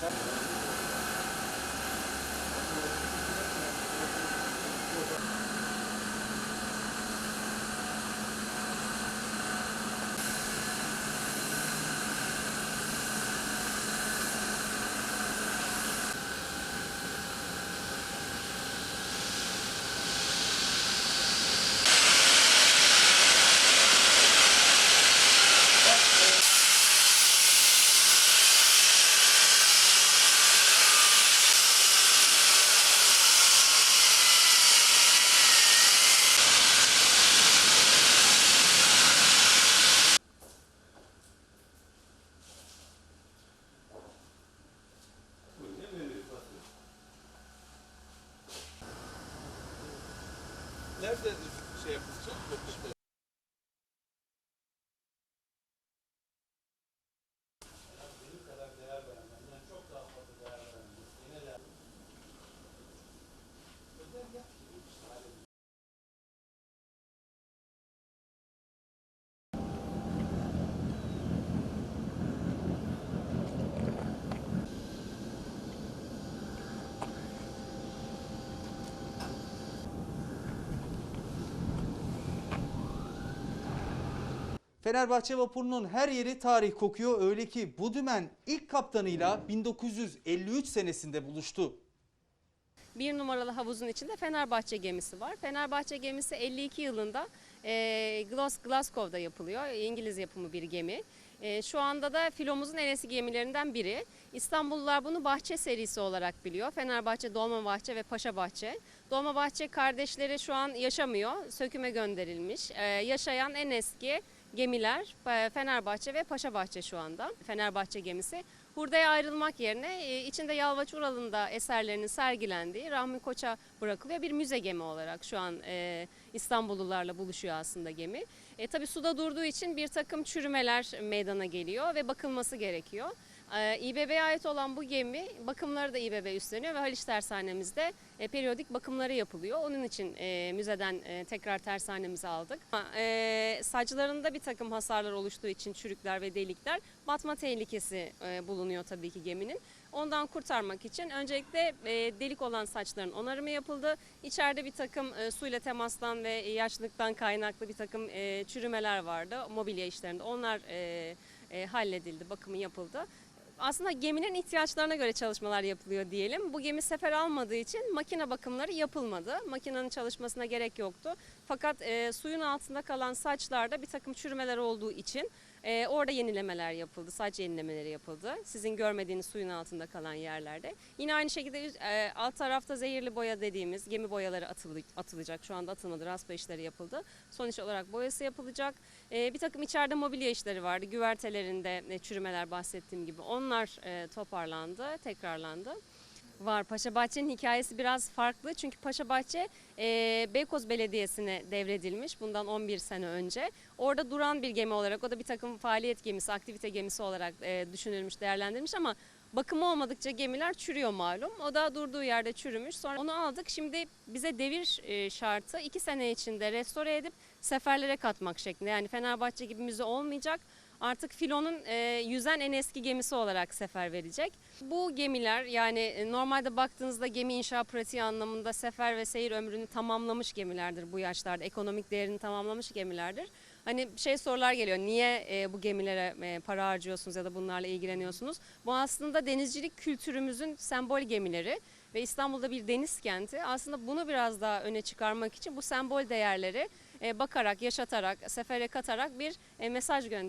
Thank you. Nerede şey yapılacak? Fenerbahçe vapurunun her yeri tarih kokuyor. Öyle ki bu dümen ilk kaptanıyla 1953 senesinde buluştu. Bir numaralı havuzun içinde Fenerbahçe gemisi var. Fenerbahçe gemisi 52 yılında e, Glas- Glasgow'da yapılıyor. İngiliz yapımı bir gemi. E, şu anda da filomuzun en eski gemilerinden biri. İstanbullular bunu bahçe serisi olarak biliyor. Fenerbahçe, Dolmabahçe ve Paşabahçe. Dolmabahçe kardeşleri şu an yaşamıyor. Söküme gönderilmiş. E, yaşayan en eski gemiler e, Fenerbahçe ve Paşabahçe şu anda. Fenerbahçe gemisi. Hurdaya ayrılmak yerine e, içinde Yalvaç Ural'ın da eserlerinin sergilendiği Rahmi Koç'a bırakılıyor. Bir müze gemi olarak şu an e, İstanbullularla buluşuyor aslında gemi. E, tabii suda durduğu için bir takım çürümeler meydana geliyor ve bakılması gerekiyor. E, İBB'ye ait olan bu gemi bakımları da İBB üstleniyor ve Haliç Tersanemizde e, periyodik bakımları yapılıyor. Onun için e, müzeden e, tekrar tersanemizi aldık. E, saçlarında bir takım hasarlar oluştuğu için çürükler ve delikler batma tehlikesi e, bulunuyor tabii ki geminin. Ondan kurtarmak için öncelikle e, delik olan saçların onarımı yapıldı. İçeride bir takım e, suyla temastan ve yaşlılıktan kaynaklı bir takım e, çürümeler vardı mobilya işlerinde. Onlar e, e, halledildi, bakımı yapıldı. Aslında geminin ihtiyaçlarına göre çalışmalar yapılıyor diyelim. Bu gemi sefer almadığı için makine bakımları yapılmadı. Makinenin çalışmasına gerek yoktu. Fakat e, suyun altında kalan saçlarda bir takım çürümeler olduğu için e, orada yenilemeler yapıldı. Saç yenilemeleri yapıldı. Sizin görmediğiniz suyun altında kalan yerlerde. Yine aynı şekilde e, alt tarafta zehirli boya dediğimiz gemi boyaları atılı, atılacak. Şu anda atılmadı. Raspa işleri yapıldı. Sonuç olarak boyası yapılacak. E, bir takım içeride mobilya işleri vardı. Güvertelerinde e, çürümeler bahsettiğim gibi. Onlar e, toparlandı, tekrarlandı var. Paşabahçe'nin hikayesi biraz farklı. Çünkü Paşabahçe e, Beykoz Belediyesi'ne devredilmiş bundan 11 sene önce. Orada duran bir gemi olarak, o da bir takım faaliyet gemisi, aktivite gemisi olarak e, düşünülmüş, değerlendirilmiş ama bakımı olmadıkça gemiler çürüyor malum. O da durduğu yerde çürümüş. Sonra onu aldık. Şimdi bize devir e, şartı 2 sene içinde restore edip seferlere katmak şeklinde. Yani Fenerbahçe gibi müze olmayacak. Artık filonun e, yüzen en eski gemisi olarak sefer verecek. Bu gemiler yani e, normalde baktığınızda gemi inşa pratiği anlamında sefer ve seyir ömrünü tamamlamış gemilerdir bu yaşlarda. Ekonomik değerini tamamlamış gemilerdir. Hani şey sorular geliyor niye e, bu gemilere e, para harcıyorsunuz ya da bunlarla ilgileniyorsunuz? Bu aslında denizcilik kültürümüzün sembol gemileri ve İstanbul'da bir deniz kenti. Aslında bunu biraz daha öne çıkarmak için bu sembol değerleri e, bakarak, yaşatarak, sefere katarak bir e, mesaj gönderiyor.